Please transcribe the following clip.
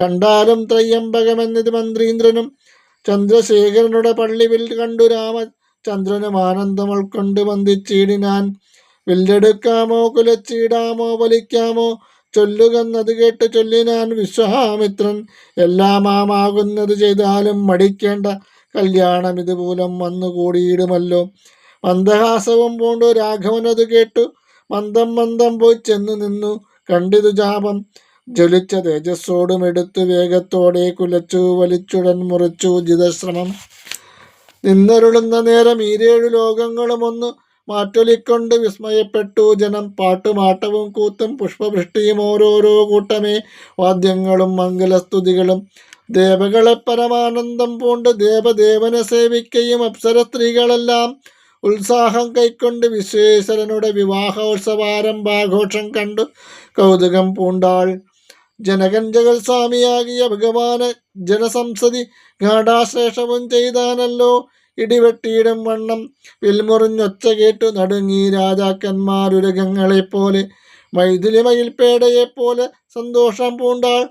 കണ്ടാലും ത്രയ്യംബകമെന്നത് മന്ത്രീന്ദ്രനും ചന്ദ്രശേഖരനുടെ പള്ളിവിൽ കണ്ടു രാമചന്ദ്രനും ആനന്ദം ഉൾക്കൊണ്ട് വന്ദിച്ചിടിനാൻ. വില്ലെടുക്കാമോ കുലച്ചിടാമോ വലിക്കാമോ ചൊല്ലുകെന്നത് കേട്ട് ചൊല്ലിനാൻ വിശ്വാമിത്രൻ എല്ലാമാകുന്നത് ചെയ്താലും മടിക്കേണ്ട കല്യാണം ഇതുപോലും വന്നുകൂടിയിടുമല്ലോ മന്ദഹാസവും പൂണ്ടു രാഘവനത് കേട്ടു. മന്ദം മന്ദം പോയി ചെന്നു നിന്നു. കണ്ടിതു ജാപം ജ്വലിച്ച തേജസ്സോടും എടുത്തു വേഗത്തോടെ കുലച്ചു വലിച്ചുടൻ മുറിച്ചു ജിതശ്രമം. നിന്നരുളുന്ന നേരം ഈരേഴു ലോകങ്ങളും ഒന്ന് മാറ്റൊലിക്കൊണ്ട് വിസ്മയപ്പെട്ടു. ജനം പാട്ടുമാട്ടവും കൂത്തും പുഷ്പവൃഷ്ടിയും ഓരോരോ കൂട്ടമേ. വാദ്യങ്ങളും മംഗലസ്തുതികളും ദേവകളെ പരമാനന്ദം പൂണ്ട് ദേവദേവനെ സേവിക്കുകയും അപ്സര സ്ത്രീകളെല്ലാം ഉത്സാഹം കൈക്കൊണ്ട് വിശ്വേശ്വരനുടെ വിവാഹോത്സവാരംഭാഘോഷം കണ്ടു. കൗതുകം പൂണ്ടാൾ ജഗൽ സ്വാമിയാകിയ ഭഗവാന് ജനസംസതി ഗാഠാശ്ലേഷവും ചെയ്താനല്ലോ. ഇടിവെട്ടിയിടും വണ്ണം വിൽമുറിഞ്ഞൊച്ച കേട്ടു നടുങ്ങി രാജാക്കന്മാരുരകങ്ങളെപ്പോലെ മൈഥിലി മയിൽപ്പേടയെപ്പോലെ സന്തോഷം പൂണ്ടാൾ